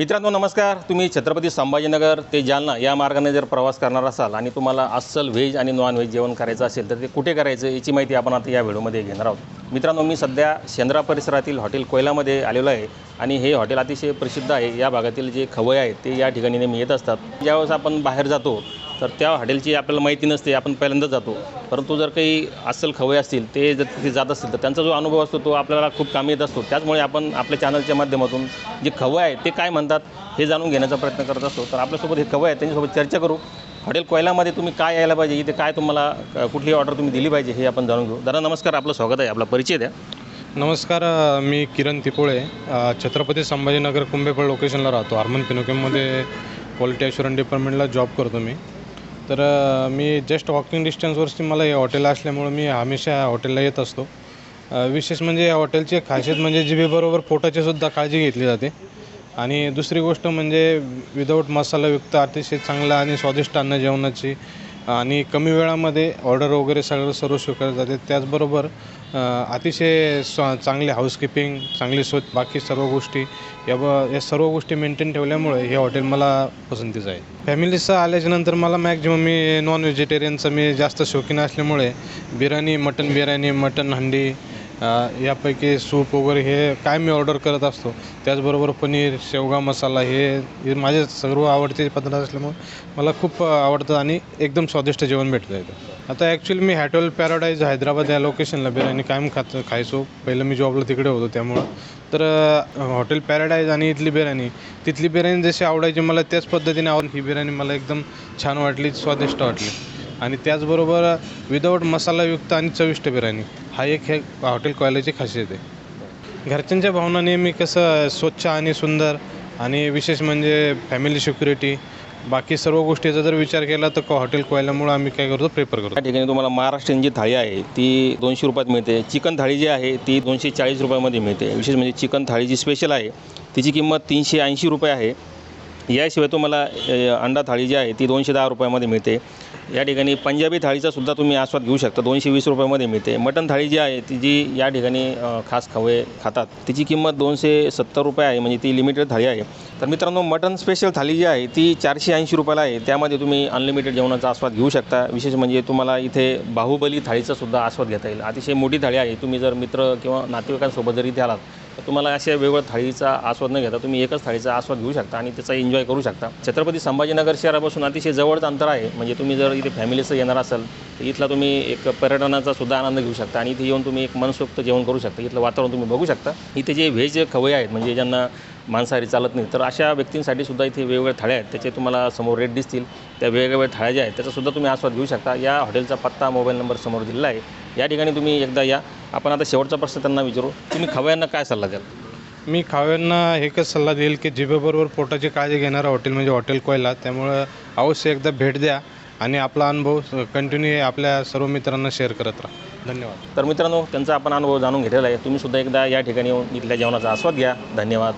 मित्रांनो नमस्कार. तुम्ही छत्रपती संभाजीनगर ते जालना या मार्गाने जर प्रवास करणार असाल आणि तुम्हाला अस्सल व्हेज आणि नॉन व्हेज जेवण करायचं असेल तर ते कुठे करायचं याची माहिती आपण आता या व्हिडिओमध्ये घेणार आहोत. मित्रांनो मी सध्या शेंद्रा परिसरातील हॉटेल कोयलामध्ये आलेलो आहे आणि हे हॉटेल अतिशय प्रसिद्ध आहे. या भागातील जे खवय आहेत ते या ठिकाणी नेहमी येत असतात. ज्यावेळेस आपण बाहेर जातो तर त्या हॉटेलची आपल्याला माहिती नसते आपण पहिल्यांदाच जातो. परंतु जर काही अस्सल खवय असतील ते जर तिथे जात असतील तर त्यांचा जो अनुभव असतो तो आपल्याला खूप कामी येत असतो. त्याचमुळे आपण आपल्या चॅनलच्या माध्यमातून जे खवय आहे ते काय म्हणतात हे जाणून घेण्याचा प्रयत्न करत असतो. तर आपल्यासोबत हे खवय आहे त्यांच्यासोबत चर्चा करू. हॉटेल कोयलामध्ये तुम्ही काय यायला पाहिजे इथे काय तुम्हाला कुठली ऑर्डर तुम्ही दिली पाहिजे हे आपण जाणून घेऊ. दादा नमस्कार आपलं स्वागत आहे आपला परिचय द्या. नमस्कार मी किरण तिपोळे. छत्रपती संभाजीनगर कुंभेफळ लोकेशनला राहतो. आर्मन पिनोकेममध्ये क्वालिटी अशुरन डिपार्टमेंटला जॉब करतो मी. तर मी जस्ट वॉकिंग डिस्टन्सवरती मला हे हॉटेल असल्यामुळं मी हमेशा हॉटेलला येत असतो. विशेष म्हणजे या हॉटेलची खासियत म्हणजे जिभेबरोबर पोटाचीसुद्धा काळजी घेतली जाते. आणि दुसरी गोष्ट म्हणजे विदाऊट मसालायुक्त अतिशय चांगलं आणि स्वादिष्ट अन्न जेवणाची आणि कमी वेळामध्ये ऑर्डर वगैरे सगळं सर्व स्वीकारले जाते. त्याचबरोबर अतिशय स्व चांगली हाऊसकीपिंग चांगली स्वच्छ बाकी सर्व गोष्टी या ब या सर्व गोष्टी मेंटेन ठेवल्यामुळे हे हॉटेल मला पसंतीचं आहे. फॅमिलीचं आल्याच्यानंतर मला मॅक्झिमम मी नॉन व्हेजिटेरियनचं मी जास्त शौकीन असल्यामुळे बिर्याणी मटन बिर्याणी मटन हंडी यापैकी सूप वगैरे हे काय मी ऑर्डर करत असतो. त्याचबरोबर पनीर शेवगा मसाला हे हे माझे सर्व आवडते पदार्थ असल्यामुळे मला खूप आवडतं आणि एकदम स्वादिष्ट जेवण भेटतं इथं. आता ॲक्च्युली मी हॅटल पॅराडाईज हैदराबाद या लोकेशनला बिर्याणी कायम खात खायचो. पहिलं मी जॉबला तिकडे होतो त्यामुळं. तर हॉटेल पॅराडाईज आणि इथली बिर्याणी तिथली बिर्याणी जशी आवडायची मला त्याच पद्धतीने आवड ही बिर्याणी मला एकदम छान वाटली स्वादिष्ट वाटली. आणि त्याचबरोबर विदाऊट मसालायुक्त आणि चविष्ट बिर्याणी हा एक हे हॉटेल कोयलाची खासियत आहे. घरच्यांच्या भावना नेहमी कसं स्वच्छ आणि सुंदर आणि विशेष म्हणजे फॅमिली सिक्युरिटी बाकी सर्व गोष्टीचा जर विचार केला तर हॉटेल कोयल्यामुळे आम्ही काय करतो प्रेफर करतो. या ठिकाणी तुम्हाला महाराष्ट्रीयन जी थाळी आहे ती दोनशे रुपयात मिळते. चिकन थाळी जी आहे ती दोनशे चाळीस रुपयामध्ये मिळते. विशेष म्हणजे चिकन थाळी जी स्पेशल आहे तिची किंमत तीनशे ऐंशी रुपये आहे. याशिवाय तुम्हाला अंडा थाळी जी आहे ती दोनशे दहा रुपयामध्ये मिळते. या ठिकाणी पंजाबी थाळीचा सुद्धा तुम्ही आस्वाद घेऊ शकता. दोनशे वीस रुपयामध्ये मिळते. मटन थाळी जी आहे ती जी या ठिकाणी खास खवे खातात तिची किंमत दोनशे सत्तर रुपये आहे. म्हणजे ती लिमिटेड थाळी आहे. तर मित्रांनो मटन स्पेशल थाळी जी आहे ती चारशे ऐंशी रुपयाला आहे. त्यामध्ये तुम्ही अनलिमिटेड जेवणाचा आस्वाद घेऊ शकता. विशेष म्हणजे तुम्हाला इथे बाहुबली थाळीचा सुद्धा आस्वाद घेता येईल. अतिशय मोठी थाळी आहे. तुम्ही जर मित्र किंवा नातेवाईकांसोबत जर इथे आलात तर तुम्हाला अशा वेगवेगळ्या थाळीचा आस्वाद न घेता तुम्ही एकच थाळीचा आस्वाद घेऊ शकता आणि त्याचा एन्जॉय करू शकता. छत्रपती संभाजीनगर शहरापासून अतिशय जवळचं अंतर आहे. म्हणजे तुम्ही जर इथे फॅमिलीसह येणार असाल तर इथला तुम्ही एक पर्यटनाचा सुद्धा आनंद घेऊ शकता आणि इथे येऊन तुम्ही एक मनसोक्त जेवण करू शकता. इथलं वातावरण तुम्ही बघू शकता. इथे जे व्हेज खवय आहेत म्हणजे ज्यांना मांसाहारी चालत नाही तर अशा व्यक्तींसाठी सुद्धा इथे वेगवेगळ्या थाळ्या आहेत. त्याचे तुम्हाला समोर रेट दिसतील. त्या वेगवेगळ्या थाळ्या ज्या आहेत त्याचासुद्धा तुम्ही आस्वाद घेऊ शकता. या हॉटेलचा पत्ता मोबाईल नंबर समोर दिलेला आहे. या ठिकाणी तुम्ही एकदा या. आपण आता शेवटचा प्रश्न त्यांना विचारू. तुम्ही खवयांना काय सल्ला द्याल? मी खाव्यांना एकच सल्ला देईल की जिभेबरोबर पोटाची काळजी घेणारं हॉटेल म्हणजे हॉटेल कोयला. त्यामुळं अवश्य एकदा भेट द्या. आणि आपला अनुभव कंटिन्यू आपल्या सर्व मित्रांना शेअर करत राहा. धन्यवाद. तर मित्रांनो त्यांचा आपण अनुभव जाणून घेतलेला आहे. तुम्ही सुद्धा एकदा या ठिकाणी येऊन इथल्या जेवणाचा आस्वाद घ्या. धन्यवाद.